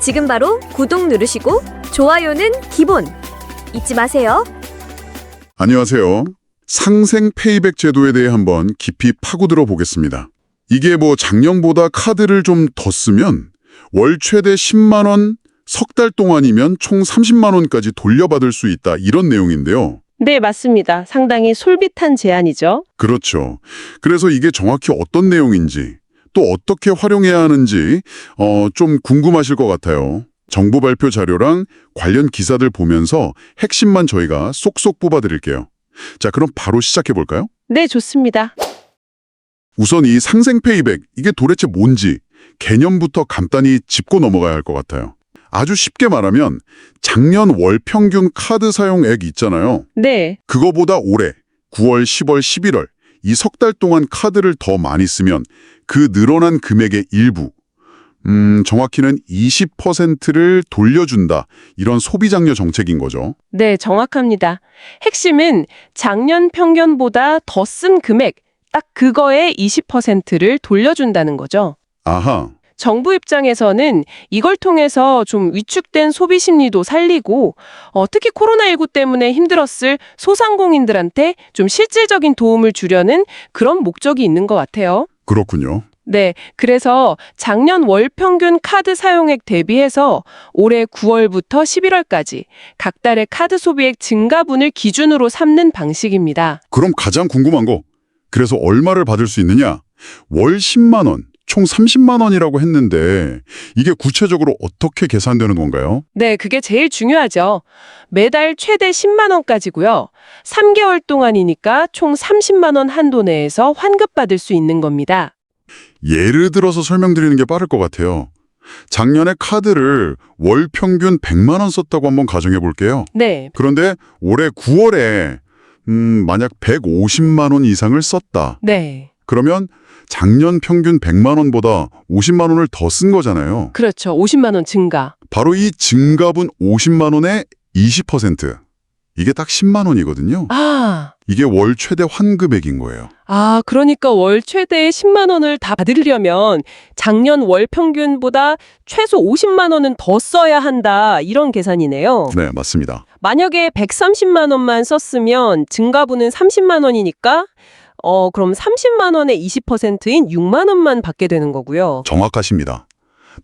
지금 바로 구독 누르시고 좋아요는 기본 잊지 마세요. 안녕하세요. 상생 페이백 제도에 대해 한번 깊이 파고들어 보겠습니다. 이게 뭐 작년보다 카드를 좀 더 쓰면 월 최대 10만 원, 석 달 동안이면 총 30만 원까지 돌려받을 수 있다 이런 내용인데요. 네, 맞습니다. 상당히 솔깃한 제안이죠. 그렇죠. 그래서 이게 정확히 어떤 내용인지 또 어떻게 활용해야 하는지 어, 좀 궁금하실 것 같아요. 정부 발표 자료랑 관련 기사들 보면서 핵심만 저희가 쏙쏙 뽑아드릴게요. 자, 그럼 바로 시작해 볼까요? 네, 좋습니다. 우선 이 상생 페이백 이게 도대체 뭔지 개념부터 간단히 짚고 넘어가야 할 것 같아요. 아주 쉽게 말하면 작년 월 평균 카드 사용액 있잖아요. 네, 그거보다 올해 9월, 10월, 11월 이 석 달 동안 카드를 더 많이 쓰면 그 늘어난 금액의 일부 음, 정확히는 20%를 돌려준다. 이런 소비장려 정책인 거죠. 네, 정확합니다. 핵심은 작년 평균보다 더 쓴 금액, 딱 그거의 20%를 돌려준다는 거죠. 아하. 정부 입장에서는 이걸 통해서 좀 위축된 소비 심리도 살리고 어, 특히 코로나19 때문에 힘들었을 소상공인들한테 좀 실질적인 도움을 주려는 그런 목적이 있는 것 같아요. 그렇군요. 네, 그래서 작년 월 평균 카드 사용액 대비해서 올해 9월부터 11월까지 각 달의 카드 소비액 증가분을 기준으로 삼는 방식입니다. 그럼 가장 궁금한 거. 그래서 얼마를 받을 수 있느냐? 월 10만 원, 총 30만 원이라고 했는데 이게 구체적으로 어떻게 계산되는 건가요? 네, 그게 제일 중요하죠. 매달 최대 10만 원까지고요. 3개월 동안이니까 총 30만 원 한도 내에서 환급받을 수 있는 겁니다. 예를 들어서 설명드리는 게 빠를 것 같아요. 작년에 카드를 월 평균 100만 원 썼다고 한번 가정해 볼게요. 네, 그런데 올해 9월에 음, 만약 150만 원 이상을 썼다. 네. 그러면 작년 평균 100만 원보다 50만 원을 더 쓴 거잖아요. 그렇죠. 50만 원 증가. 바로 이 증가분 50만 원의 20%. 이게 딱 10만 원이거든요. 아, 이게 월 최대 환급액인 거예요. 아, 그러니까 월 최대 10만 원을 다 받으려면 작년 월 평균보다 최소 50만 원은 더 써야 한다. 이런 계산이네요. 네, 맞습니다. 만약에 130만 원만 썼으면 증가분은 30만 원이니까 어, 그럼 30만 원의 20%인 6만 원만 받게 되는 거고요. 정확하십니다.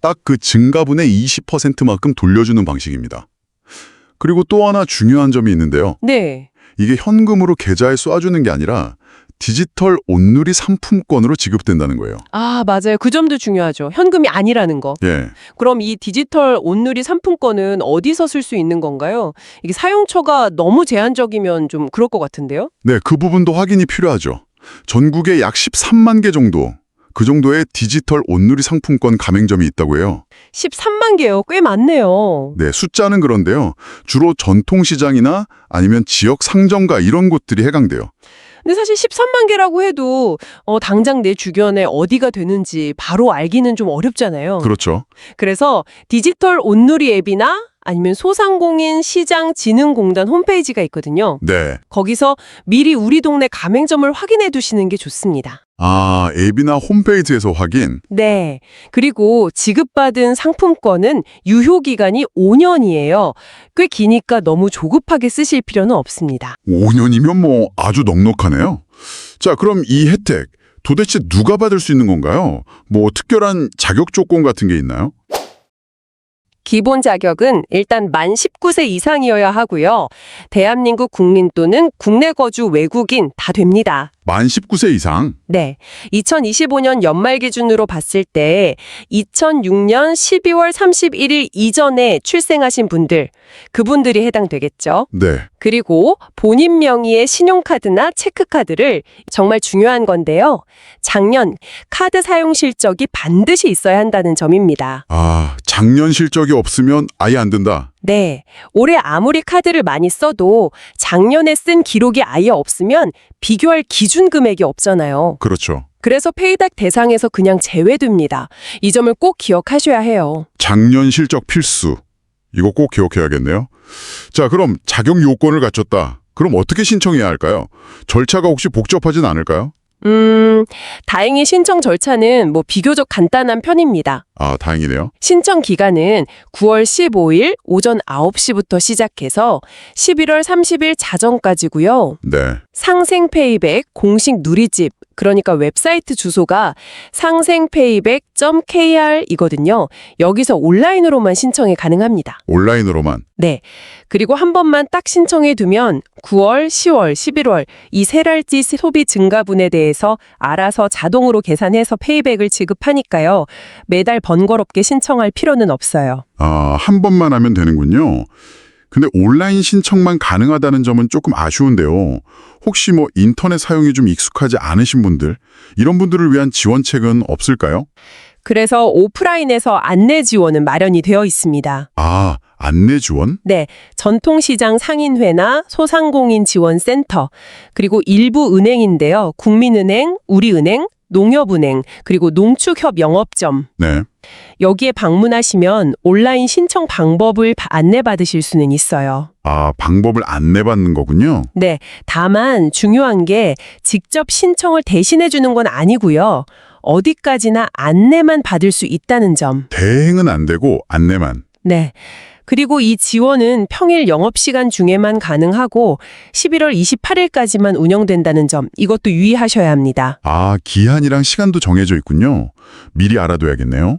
딱 그 증가분의 20%만큼 돌려주는 방식입니다. 그리고 또 하나 중요한 점이 있는데요. 네. 이게 현금으로 계좌에 쏴주는 게 아니라 디지털 온누리 상품권으로 지급된다는 거예요. 아, 맞아요. 그 점도 중요하죠. 현금이 아니라는 거. 예, 그럼 이 디지털 온누리 상품권은 어디서 쓸 수 있는 건가요? 이게 사용처가 너무 제한적이면 좀 그럴 것 같은데요? 네, 그 부분도 확인이 필요하죠. 전국에 약 13만 개 정도, 그 정도의 디지털 온누리 상품권 가맹점이 있다고 해요. 13만 개요. 꽤 많네요. 네, 숫자는 그런데요. 주로 전통시장이나 아니면 지역 상점가 이런 곳들이 해당돼요. 근데 사실 13만 개라고 해도 어, 당장 내 주변에 어디가 되는지 바로 알기는 좀 어렵잖아요. 그렇죠. 그래서 디지털 온누리 앱이나 아니면 소상공인 시장 진흥공단 홈페이지가 있거든요. 네. 거기서 미리 우리 동네 가맹점을 확인해 두시는 게 좋습니다. 아, 앱이나 홈페이지에서 확인. 네. 그리고 지급받은 상품권은 유효기간이 5년이에요. 꽤 기니까 너무 조급하게 쓰실 필요는 없습니다. 5년이면 뭐 아주 넉넉하네요. 자, 그럼 이 혜택 도대체 누가 받을 수 있는 건가요? 뭐 특별한 자격 조건 같은 게 있나요? 기본 자격은 일단 만 19세 이상이어야 하고요. 대한민국 국민 또는 국내 거주 외국인 다 됩니다. 만 19세 이상. 네. 2025년 연말 기준으로 봤을 때 2006년 12월 31일 이전에 출생하신 분들, 그분들이 해당되겠죠. 네. 그리고 본인 명의의 신용카드나 체크카드를 정말 중요한 건데요. 작년 카드 사용 실적이 반드시 있어야 한다는 점입니다. 아, 작년 실적이 없으면 아예 안 된다. 네. 올해 아무리 카드를 많이 써도 작년에 쓴 기록이 아예 없으면 비교할 기준 금액이 없잖아요. 그렇죠. 그래서 페이닥 대상에서 그냥 제외됩니다. 이 점을 꼭 기억하셔야 해요. 작년 실적 필수. 이거 꼭 기억해야겠네요. 자, 그럼 자격 요건을 갖췄다. 그럼 어떻게 신청해야 할까요? 절차가 혹시 복잡하진 않을까요? 음, 다행히 신청 절차는 뭐 비교적 간단한 편입니다. 아, 다행이네요. 신청 기간은 9월 15일 오전 9시부터 시작해서 11월 30일 자정까지고요. 네. 상생페이백 공식 누리집 그러니까 웹사이트 주소가 상생페이백.kr이거든요. 여기서 온라인으로만 신청이 가능합니다. 온라인으로만. 네. 그리고 한 번만 딱 신청해 두면 9월, 10월, 11월 이세 달치 소비 증가분에 대해서 알아서 자동으로 계산해서 페이백을 지급하니까요. 매달 번거롭게 신청할 필요는 없어요. 아, 한 번만 하면 되는군요. 근데 온라인 신청만 가능하다는 점은 조금 아쉬운데요. 혹시 뭐 인터넷 사용이 좀 익숙하지 않으신 분들, 이런 분들을 위한 지원책은 없을까요? 그래서 오프라인에서 안내 지원은 마련이 되어 있습니다. 아, 안내 지원? 네, 전통시장 상인회나 소상공인 지원센터, 그리고 일부 은행인데요. 국민은행, 우리은행, 농협은행, 그리고 농축협 영업점. 네. 여기에 방문하시면 온라인 신청 방법을 바- 안내받으실 수는 있어요. 아, 방법을 안내받는 거군요. 네, 다만 중요한 게 직접 신청을 대신해 주는 건 아니고요. 어디까지나 안내만 받을 수 있다는 점. 대행은 안 되고 안내만. 네. 그리고 이 지원은 평일 영업시간 중에만 가능하고 11월 28일까지만 운영된다는 점, 이것도 유의하셔야 합니다. 아, 기한이랑 시간도 정해져 있군요. 미리 알아둬야겠네요.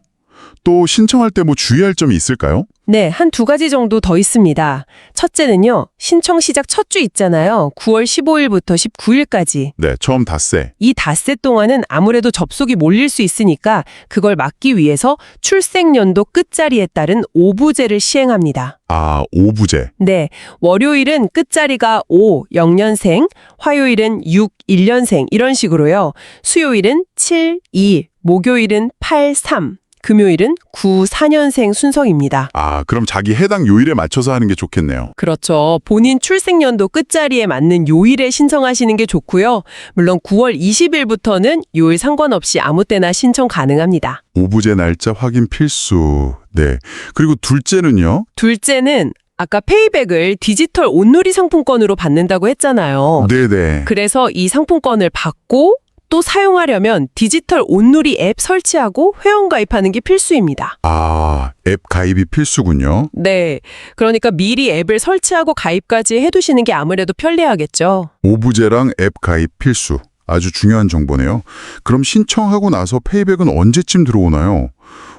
또 신청할 때 뭐 주의할 점이 있을까요? 네, 한 두 가지 정도 더 있습니다. 첫째는요, 신청 시작 첫 주 있잖아요. 9월 15일부터 19일까지. 네, 처음 닷새. 이 닷새 동안은 아무래도 접속이 몰릴 수 있으니까 그걸 막기 위해서 출생연도 끝자리에 따른 오부제를 시행합니다. 아, 오부제. 네, 월요일은 끝자리가 5, 0년생, 화요일은 6, 1년생 이런 식으로요. 수요일은 7, 2, 목요일은 8, 3, 금요일은 9, 4년생 순서입니다. 아, 그럼 자기 해당 요일에 맞춰서 하는 게 좋겠네요. 그렇죠. 본인 출생연도 끝자리에 맞는 요일에 신청하시는 게 좋고요. 물론 9월 20일부터는 요일 상관없이 아무 때나 신청 가능합니다. 오부제 날짜 확인 필수. 네. 그리고 둘째는요? 둘째는 아까 페이백을 디지털 온누리 상품권으로 받는다고 했잖아요. 네네. 그래서 이 상품권을 받고 또 사용하려면 디지털 온누리 앱 설치하고 회원 가입하는 게 필수입니다. 아, 앱 가입이 필수군요. 네. 그러니까 미리 앱을 설치하고 가입까지 해두시는 게 아무래도 편리하겠죠. 오부제랑 앱 가입 필수. 아주 중요한 정보네요. 그럼 신청하고 나서 페이백은 언제쯤 들어오나요?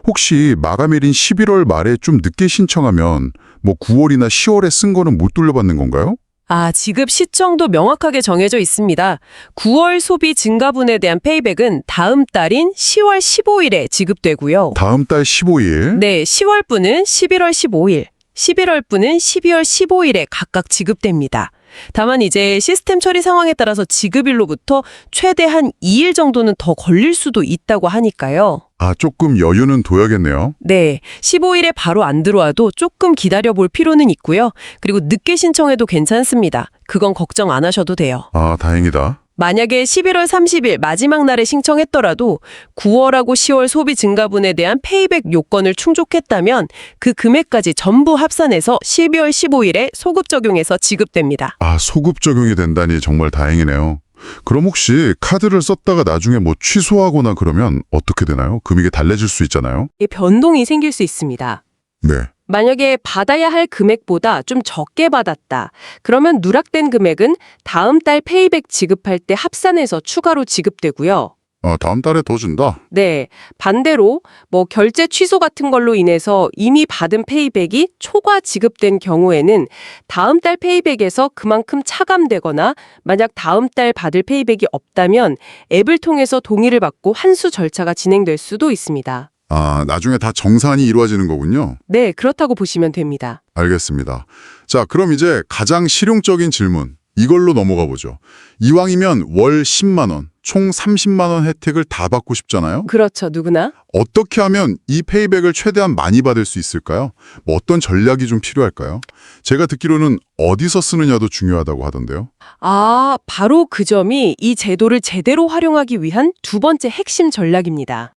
혹시 마감일인 11월 말에 좀 늦게 신청하면 뭐 9월이나 10월에 쓴 거는 못 돌려받는 건가요? 아, 지급 시점도 명확하게 정해져 있습니다. 9월 소비 증가분에 대한 페이백은 다음 달인 10월 15일에 지급되고요. 다음 달 15일. 네, 10월 분은 11월 15일, 11월 분은 12월 15일에 각각 지급됩니다. 다만 이제 시스템 처리 상황에 따라서 지급일로부터 최대 한 2일 정도는 더 걸릴 수도 있다고 하니까요. 아, 조금 여유는 둬야겠네요. 네, 15일에 바로 안 들어와도 조금 기다려 볼 필요는 있고요. 그리고 늦게 신청해도 괜찮습니다. 그건 걱정 안 하셔도 돼요. 아, 다행이다. 만약에 11월 30일 마지막 날에 신청했더라도 9월하고 10월 소비 증가분에 대한 페이백 요건을 충족했다면 그 금액까지 전부 합산해서 12월 15일에 소급 적용해서 지급됩니다. 아, 소급 적용이 된다니 정말 다행이네요. 그럼 혹시 카드를 썼다가 나중에 뭐 취소하거나 그러면 어떻게 되나요? 금액이 달라질 수 있잖아요. 이 변동이 생길 수 있습니다. 네. 만약에 받아야 할 금액보다 좀 적게 받았다. 그러면 누락된 금액은 다음 달 페이백 지급할 때 합산해서 추가로 지급되고요. 아, 다음 달에 더 준다. 네. 반대로 뭐 결제 취소 같은 걸로 인해서 이미 받은 페이백이 초과 지급된 경우에는 다음 달 페이백에서 그만큼 차감되거나 만약 다음 달 받을 페이백이 없다면 앱을 통해서 동의를 받고 환수 절차가 진행될 수도 있습니다. 아, 나중에 다 정산이 이루어지는 거군요. 네, 그렇다고 보시면 됩니다. 알겠습니다. 자, 그럼 이제 가장 실용적인 질문. 이걸로 넘어가 보죠. 이왕이면 월 10만 원, 총 30만 원 혜택을 다 받고 싶잖아요. 그렇죠, 누구나. 어떻게 하면 이 페이백을 최대한 많이 받을 수 있을까요? 뭐 어떤 전략이 좀 필요할까요? 제가 듣기로는 어디서 쓰느냐도 중요하다고 하던데요. 아, 바로 그 점이 이 제도를 제대로 활용하기 위한 두 번째 핵심 전략입니다.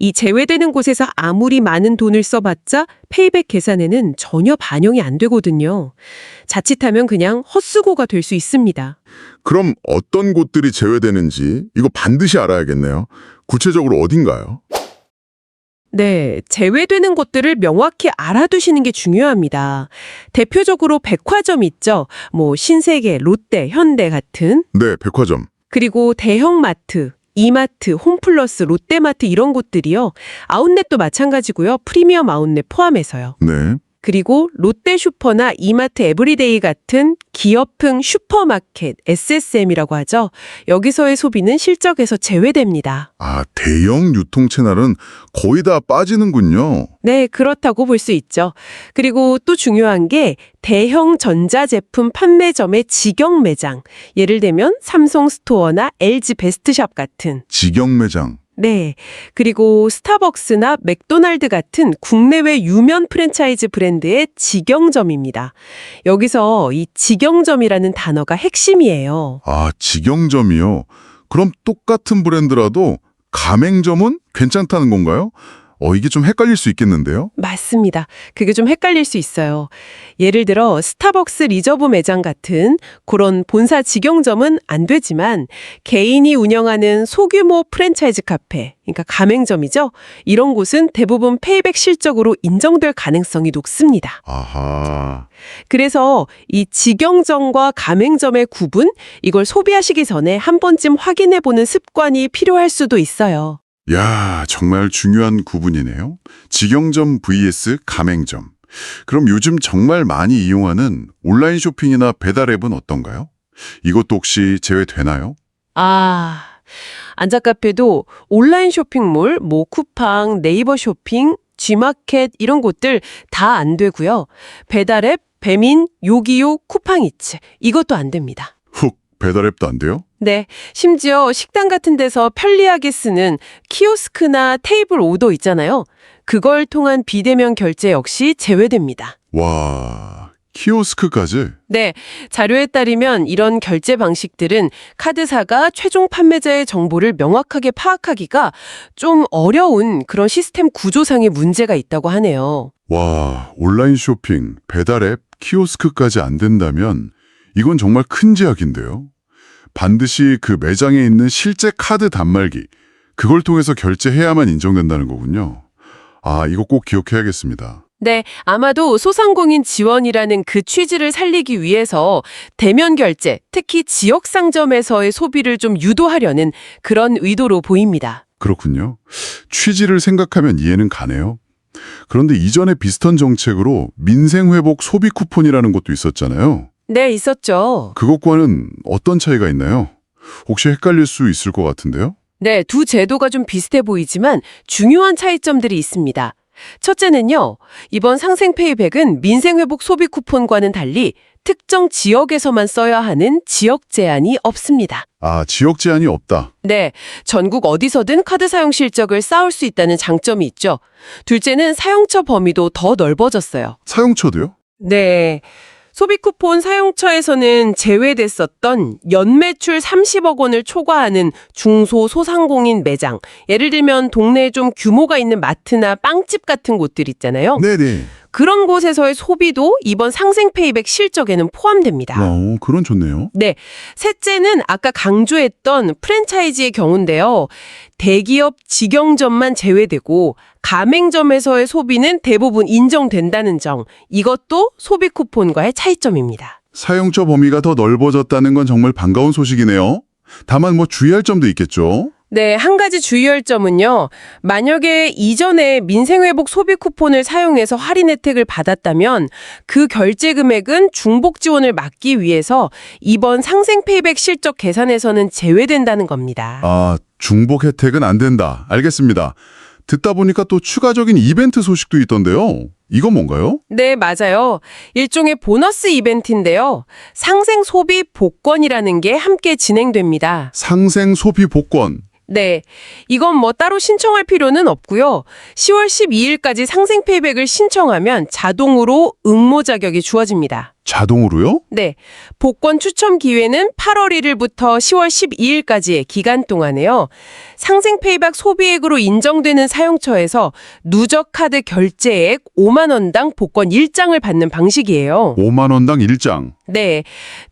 이 제외되는 곳에서 아무리 많은 돈을 써봤자 페이백 계산에는 전혀 반영이 안 되거든요. 자칫하면 그냥 헛수고가 될 수 있습니다. 그럼 어떤 곳들이 제외되는지 이거 반드시 알아야겠네요. 구체적으로 어딘가요? 네, 제외되는 곳들을 명확히 알아두시는 게 중요합니다. 대표적으로 백화점 있죠. 뭐 신세계, 롯데, 현대 같은 네, 백화점. 그리고 대형마트, 이마트, 홈플러스, 롯데마트 이런 곳들이요. 아웃렛도 마찬가지고요. 프리미엄 아웃렛 포함해서요. 네. 그리고 롯데슈퍼나 이마트 에브리데이 같은 기업형 슈퍼마켓, SSM이라고 하죠. 여기서의 소비는 실적에서 제외됩니다. 아, 대형 유통 채널은 거의 다 빠지는군요. 네, 그렇다고 볼 수 있죠. 그리고 또 중요한 게 대형 전자제품 판매점의 직영 매장. 예를 들면 삼성 스토어나 LG 베스트샵 같은. 직영 매장. 네. 그리고 스타벅스나 맥도날드 같은 국내외 유명 프랜차이즈 브랜드의 직영점입니다. 여기서 이 직영점이라는 단어가 핵심이에요. 아, 직영점이요. 그럼 똑같은 브랜드라도 가맹점은 괜찮다는 건가요? 어, 이게 좀 헷갈릴 수 있겠는데요? 맞습니다. 그게 좀 헷갈릴 수 있어요. 예를 들어 스타벅스 리저브 매장 같은 그런 본사 직영점은 안 되지만 개인이 운영하는 소규모 프랜차이즈 카페, 그러니까 가맹점이죠. 이런 곳은 대부분 페이백 실적으로 인정될 가능성이 높습니다. 아하. 그래서 이 직영점과 가맹점의 구분, 이걸 소비하시기 전에 한 번쯤 확인해 보는 습관이 필요할 수도 있어요. 야, 정말 중요한 구분이네요. 직영점 vs 가맹점. 그럼 요즘 정말 많이 이용하는 온라인 쇼핑이나 배달 앱은 어떤가요? 이것도 혹시 제외되나요? 아, 안자카페도 온라인 쇼핑몰, 뭐 쿠팡, 네이버 쇼핑, G마켓 이런 곳들 다 안 되고요. 배달앱, 배민, 요기요, 쿠팡이츠 이것도 안 됩니다. 훅, 배달 앱도 안 돼요? 네, 심지어 식당 같은 데서 편리하게 쓰는 키오스크나 테이블 오더 있잖아요. 그걸 통한 비대면 결제 역시 제외됩니다. 와, 키오스크까지? 네, 자료에 따르면 이런 결제 방식들은 카드사가 최종 판매자의 정보를 명확하게 파악하기가 좀 어려운 그런 시스템 구조상의 문제가 있다고 하네요. 와, 온라인 쇼핑, 배달 앱, 키오스크까지 안 된다면 이건 정말 큰 제약인데요. 반드시 그 매장에 있는 실제 카드 단말기, 그걸 통해서 결제해야만 인정된다는 거군요. 아, 이거 꼭 기억해야겠습니다. 네, 아마도 소상공인 지원이라는 그 취지를 살리기 위해서 대면 결제, 특히 지역 상점에서의 소비를 좀 유도하려는 그런 의도로 보입니다. 그렇군요. 취지를 생각하면 이해는 가네요. 그런데 이전에 비슷한 정책으로 민생회복 소비 쿠폰이라는 것도 있었잖아요. 네, 있었죠. 그것과는 어떤 차이가 있나요? 혹시 헷갈릴 수 있을 것 같은데요? 네, 두 제도가 좀 비슷해 보이지만 중요한 차이점들이 있습니다. 첫째는요, 이번 상생페이백은 민생회복 소비 쿠폰과는 달리 특정 지역에서만 써야 하는 지역 제한이 없습니다. 아, 지역 제한이 없다. 네, 전국 어디서든 카드 사용 실적을 쌓을 수 있다는 장점이 있죠. 둘째는 사용처 범위도 더 넓어졌어요. 사용처도요? 네. 소비 쿠폰 사용처에서는 제외됐었던 연매출 30억 원을 초과하는 중소 소상공인 매장, 예를 들면 동네에 좀 규모가 있는 마트나 빵집 같은 곳들 있잖아요. 네네. 그런 곳에서의 소비도 이번 상생 페이백 실적에는 포함됩니다. 어, 그런 좋네요. 네. 셋째는 아까 강조했던 프랜차이즈의 경우인데요. 대기업 직영점만 제외되고 가맹점에서의 소비는 대부분 인정된다는 점. 이것도 소비 쿠폰과의 차이점입니다. 사용처 범위가 더 넓어졌다는 건 정말 반가운 소식이네요. 다만 뭐 주의할 점도 있겠죠? 네, 한 가지 주의할 점은요. 만약에 이전에 민생회복 소비 쿠폰을 사용해서 할인 혜택을 받았다면 그 결제 금액은 중복 지원을 막기 위해서 이번 상생 페이백 실적 계산에서는 제외된다는 겁니다. 아, 중복 혜택은 안 된다. 알겠습니다. 듣다 보니까 또 추가적인 이벤트 소식도 있던데요. 이건 뭔가요? 네, 맞아요. 일종의 보너스 이벤트인데요. 상생 소비 복권이라는 게 함께 진행됩니다. 상생 소비 복권. 네. 이건 뭐 따로 신청할 필요는 없고요. 10월 12일까지 상생 페이백을 신청하면 자동으로 응모 자격이 주어집니다. 자동으로요? 네. 복권 추첨 기회는 8월 1일부터 10월 12일까지의 기간 동안에요. 상생 페이백 소비액으로 인정되는 사용처에서 누적 카드 결제액 5만 원당 복권 1장을 받는 방식이에요. 5만 원당 1장. 네.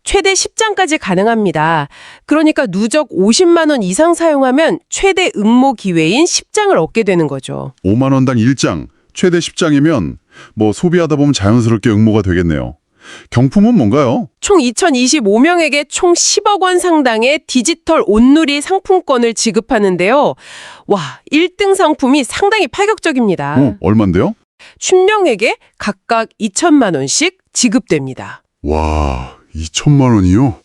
최대 10장까지 가능합니다. 그러니까 누적 50만 원 이상 사용하면 최대 응모 기회인 10장을 얻게 되는 거죠. 5만 원당 1장. 최대 10장이면 뭐 소비하다 보면 자연스럽게 응모가 되겠네요. 경품은 뭔가요? 총 2025명에게 총 10억 원 상당의 디지털 온누리 상품권을 지급하는데요. 와, 1등 상품이 상당히 파격적입니다. 어, 얼만데요? 10명에게 각각 2천만 원씩 지급됩니다. 와, 2천만 원이요?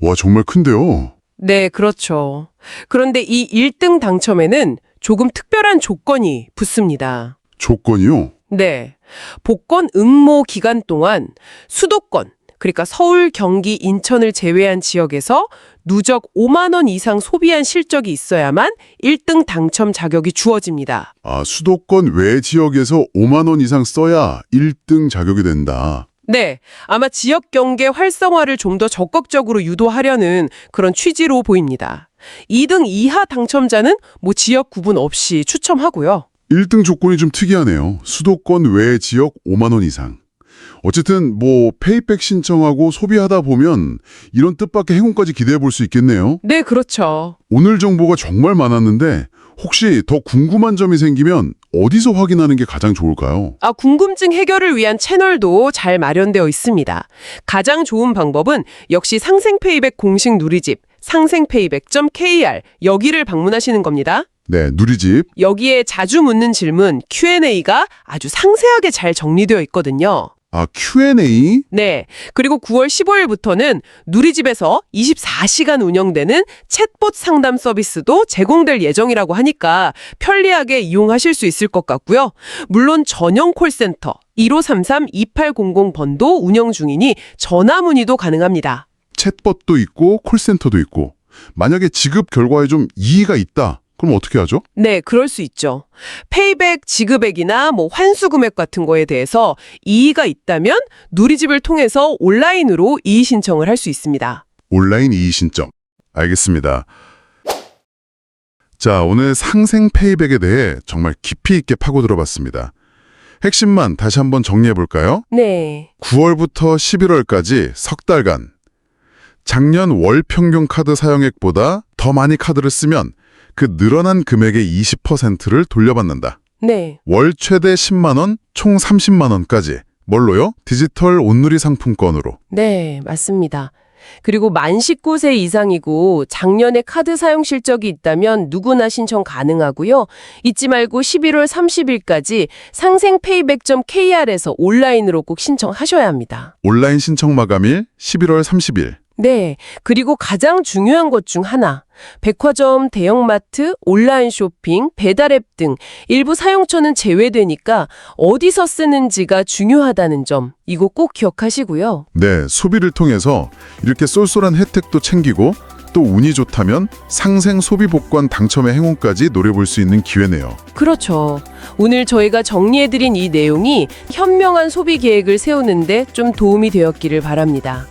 와, 정말 큰데요. 네, 그렇죠. 그런데 이 1등 당첨에는 조금 특별한 조건이 붙습니다. 조건이요? 네. 복권 응모 기간 동안 수도권, 그러니까 서울, 경기, 인천을 제외한 지역에서 누적 5만 원 이상 소비한 실적이 있어야만 1등 당첨 자격이 주어집니다. 아, 수도권 외 지역에서 5만 원 이상 써야 1등 자격이 된다. 네. 아마 지역 경계 활성화를 좀 더 적극적으로 유도하려는 그런 취지로 보입니다. 2등 이하 당첨자는 뭐 지역 구분 없이 추첨하고요. 1등 조건이 좀 특이하네요. 수도권 외 지역 5만 원 이상. 어쨌든 뭐 페이백 신청하고 소비하다 보면 이런 뜻밖의 행운까지 기대해 볼 수 있겠네요. 네, 그렇죠. 오늘 정보가 정말 많았는데 혹시 더 궁금한 점이 생기면 어디서 확인하는 게 가장 좋을까요? 아, 궁금증 해결을 위한 채널도 잘 마련되어 있습니다. 가장 좋은 방법은 역시 상생페이백 공식 누리집 상생페이백.kr 여기를 방문하시는 겁니다. 네, 누리집. 여기에 자주 묻는 질문 Q&A가 아주 상세하게 잘 정리되어 있거든요. 아, Q&A? 네. 그리고 9월 15일부터는 누리집에서 24시간 운영되는 챗봇 상담 서비스도 제공될 예정이라고 하니까 편리하게 이용하실 수 있을 것 같고요. 물론 전용 콜센터 1533-2800번도 운영 중이니 전화 문의도 가능합니다. 챗봇도 있고 콜센터도 있고 만약에 지급 결과에 좀 이의가 있다. 그럼 어떻게 하죠? 네, 그럴 수 있죠. 페이백 지급액이나 뭐 환수 금액 같은 거에 대해서 이의가 있다면 누리집을 통해서 온라인으로 이의 신청을 할 수 있습니다. 온라인 이의 신청. 알겠습니다. 자, 오늘 상생 페이백에 대해 정말 깊이 있게 파고 들어봤습니다. 핵심만 다시 한번 정리해 볼까요? 네. 9월부터 11월까지 석 달간 작년 월 평균 카드 사용액보다 더 많이 카드를 쓰면 그 늘어난 금액의 20%를 돌려받는다. 네. 월 최대 10만 원, 총 30만 원까지. 뭘로요? 디지털 온누리 상품권으로. 네, 맞습니다. 그리고 만 19세 이상이고 작년에 카드 사용 실적이 있다면 누구나 신청 가능하고요. 잊지 말고 11월 30일까지 상생페이백.kr에서 온라인으로 꼭 신청하셔야 합니다. 온라인 신청 마감일 11월 30일. 네. 그리고 가장 중요한 것 중 하나. 백화점, 대형마트, 온라인 쇼핑, 배달앱 등 일부 사용처는 제외되니까 어디서 쓰는지가 중요하다는 점, 이거 꼭 기억하시고요. 네, 소비를 통해서 이렇게 쏠쏠한 혜택도 챙기고 또 운이 좋다면 상생 소비 복권 당첨의 행운까지 노려볼 수 있는 기회네요. 그렇죠. 오늘 저희가 정리해드린 이 내용이 현명한 소비 계획을 세우는데 좀 도움이 되었기를 바랍니다.